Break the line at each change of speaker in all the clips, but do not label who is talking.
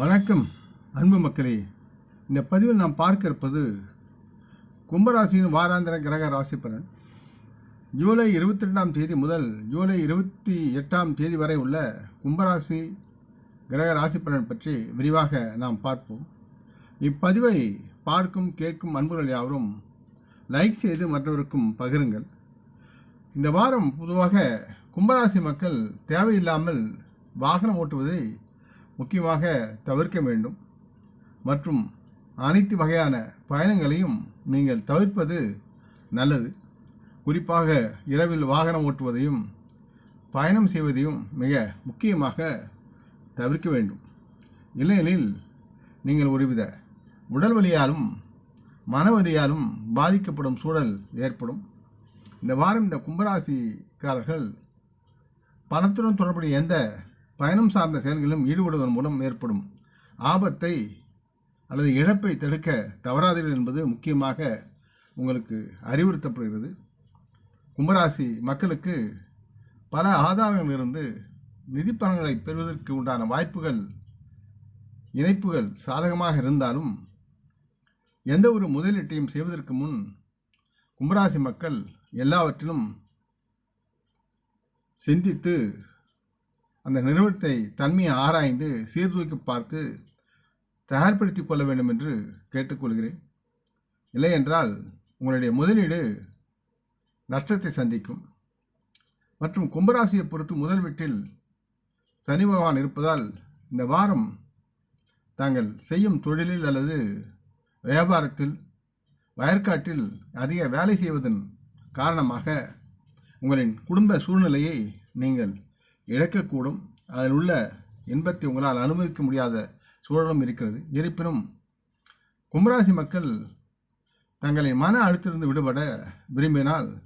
வணக்கம் அன்பு மக்களே. இந்த பதிவில் நாம் பார்க்க இருப்பது கும்பராசியின் வாராந்திர கிரக ராசி பலன். ஜூலை இருபத்தி ரெண்டாம் தேதி முதல் ஜூலை இருபத்தி எட்டாம் தேதி வரை உள்ள கும்பராசி கிரக ராசி பலன் பற்றி விரிவாக நாம் பார்ப்போம். இப்பதிவை பார்க்கும் கேட்கும் அன்புகள் யாவரும் லைக் செய்து மற்றவருக்கும் பகிருங்கள். இந்த வாரம் பொதுவாக கும்பராசி மக்கள் தேவையில்லாமல் வாகனம் ஓட்டுவதை முக்கியமாக தவிர்க்க வேண்டும். மற்றும் அனைத்து வகையான பயணங்களையும் நீங்கள் தவிர்ப்பது நல்லது. குறிப்பாக இரவில் வாகனம் ஓட்டுவதையும் பயணம் செய்வதையும் மிக முக்கியமாக தவிர்க்க வேண்டும். இல்லையெனில் நீங்கள் ஒருவித உடல் வலியாலும் மனவலியாலும் பாதிக்கப்படும் சூழல் ஏற்படும். இந்த வாரம் இந்த கும்பராசிக்காரர்கள் பணத்துடன் தொடர்புடைய எந்த பயணம் சார்ந்த செயல்களிலும் ஈடுபடுவதன் மூலம் ஏற்படும் ஆபத்தை அல்லது இழப்பை தடுக்க தவறாதீர்கள் என்பது முக்கியமாக உங்களுக்கு அறிவுறுத்தப்படுகிறது. கும்பராசி மக்களுக்கு பல ஆதாரங்களிலிருந்து நிதி பலன்களை பெறுவதற்கு உண்டான வாய்ப்புகள் இணைப்புகள் சாதகமாக இருந்தாலும் எந்த ஒரு முதலீட்டையும் செய்வதற்கு முன் கும்பராசி மக்கள் எல்லாவற்றிலும் சிந்தித்து அந்த நிறுவனத்தை தன்மையை ஆராய்ந்து சீர்தூக்கி பார்த்து தயார்படுத்திக் கொள்ள வேண்டும் என்று கேட்டுக்கொள்கிறேன். இல்லையென்றால் உங்களுடைய முதலீடு நஷ்டத்தை சந்திக்கும். மற்றும் கும்பராசியை பொறுத்து முதல் வீட்டில் சனி பகவான் இருப்பதால் இந்த வாரம் தாங்கள் செய்யும் தொழிலில் அல்லது வியாபாரத்தில் வயற்காட்டில் அதிக வேலை செய்வதன் காரணமாக உங்களின் குடும்ப சூழ்நிலையை நீங்கள் இழக்கக்கூடும். அதில் உள்ள இன்பத்தை உங்களால் அனுபவிக்க முடியாத சூழலும் இருக்கிறது. இருப்பினும் கும்பராசி மக்கள் தங்களின் மன அழுத்திலிருந்து விடுபட விரும்பினால்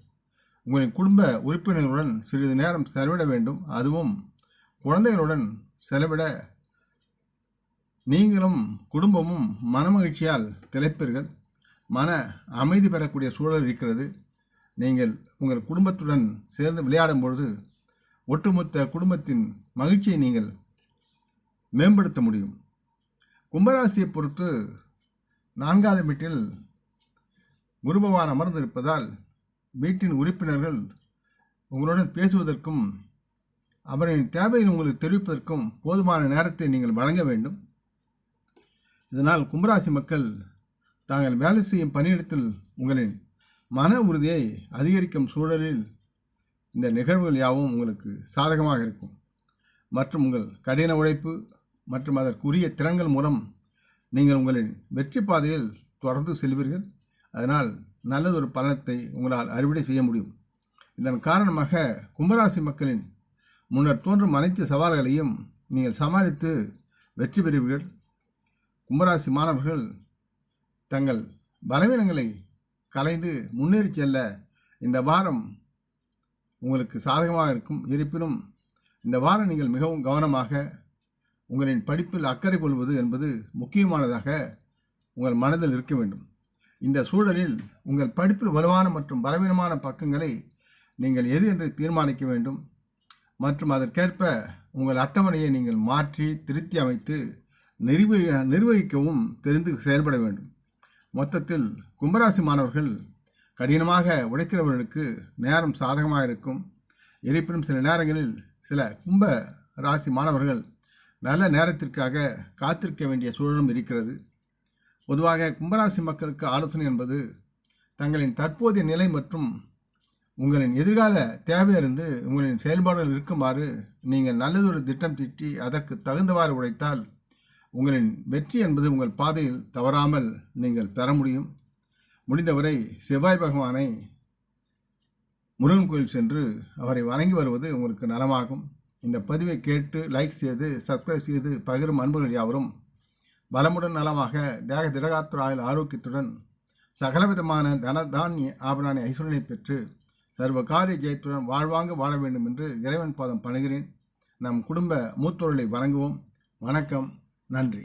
உங்களின் குடும்ப உறுப்பினர்களுடன் சிறிது நேரம் செலவிட வேண்டும். அதுவும் குழந்தைகளுடன் செலவிட நீங்களும் குடும்பமும் மனமகிழ்ச்சியால் திளைப்பீர்கள். மன அமைதி பெறக்கூடிய சூழல் இருக்கிறது. நீங்கள் உங்கள் குடும்பத்துடன் சேர்ந்து விளையாடும் பொழுது ஒட்டுமொத்த குடும்பத்தின் மகிழ்ச்சியை நீங்கள் மேம்படுத்த முடியும். கும்பராசியை பொறுத்து நான்காவது வீட்டில் குருபவான் அமர்ந்திருப்பதால் வீட்டின் உறுப்பினர்கள் உங்களுடன் பேசுவதற்கும் அவரின் தேவையை உங்களுக்கு தெரிவிப்பதற்கும் போதுமான நேரத்தை நீங்கள் வழங்க வேண்டும். இதனால் கும்பராசி மக்கள் தாங்கள் வேலை செய்யும் பணியிடத்தில் உங்களின் மன உறுதியை அதிகரிக்கும் சூழலில் இந்த நிகழ்வுகள் யாவும் உங்களுக்கு சாதகமாக இருக்கும். மற்றும் உங்கள் கடின உழைப்பு மற்றும் அதற்குரிய திறன்கள் மூலம் நீங்கள் உங்களின் வெற்றி பாதையில் தொடர்ந்து செல்வீர்கள். அதனால் நல்லதொரு பலனத்தை உங்களால் அறுவடை செய்ய முடியும். இதன் காரணமாக கும்பராசி மக்களின் முன்னர் தோன்றும் அனைத்து சவால்களையும் நீங்கள் சமாளித்து வெற்றி பெறுவீர்கள். கும்பராசி மாணவர்கள் தங்கள் பலவீனங்களை கலைந்து முன்னேறி செல்ல இந்த வாரம் உங்களுக்கு சாதகமாக இருக்கும். இருப்பினும் இந்த வாரம் நீங்கள் மிகவும் கவனமாக உங்களின் படிப்பில் அக்கறை கொள்வது என்பது முக்கியமானதாக உங்கள் மனதில் இருக்க வேண்டும். இந்த சூழலில் உங்கள் படிப்பில் வலுவான மற்றும் பலவீனமான பக்கங்களை நீங்கள் எது என்று தீர்மானிக்க வேண்டும். மற்றும் அதற்கேற்ப உங்கள் அட்டவணையை நீங்கள் மாற்றி திருத்தி அமைத்து நிர்வகி நிர்வகிக்கவும் தெரிந்து செயல்பட வேண்டும். மொத்தத்தில் கும்பராசி மாணவர்கள் கடினமாக உழைக்கிறவர்களுக்கு நேரம் சாதகமாக இருக்கும். இருப்பினும் சில நேரங்களில் சில கும்ப ராசி மாணவர்கள் நல்ல நேரத்திற்காக காத்திருக்க வேண்டிய சூழலும் இருக்கிறது. பொதுவாக கும்பராசி மக்களுக்கு ஆலோசனை என்பது தங்களின் தற்போதைய நிலை மற்றும் உங்களின் எதிர்கால தேவையிலிருந்து உங்களின் செயல்பாடுகள் இருக்குமாறு நீங்கள் நல்லதொரு திட்டம் தீட்டி அதற்கு தகுந்தவாறு உழைத்தால் உங்களின் வெற்றி என்பது உங்கள் பாதையில் தவறாமல் நீங்கள் பெற முடியும். முடிந்தவரை செவ்வாய் பகவானை முருகன் கோயில் சென்று அவரை வணங்கி வருவது உங்களுக்கு நலமாகும். இந்த பதிவை கேட்டு லைக் செய்து சப்ஸ்கிரைப் செய்து பகிரும் அன்புகள் யாவரும் பலமுடன் நலமாக தேக திடகாத்திராயில் ஆரோக்கியத்துடன் சகலவிதமான தன தானிய ஆபராணி ஐஸ்வரனை பெற்று சர்வ காரிய ஜெயத்துடன் வாழ்வாங்க வாழ வேண்டும் என்று இறைவன் பாதம் பணுகிறேன். நம் குடும்ப மூத்தோர்களை வணங்குவோம். வணக்கம். நன்றி.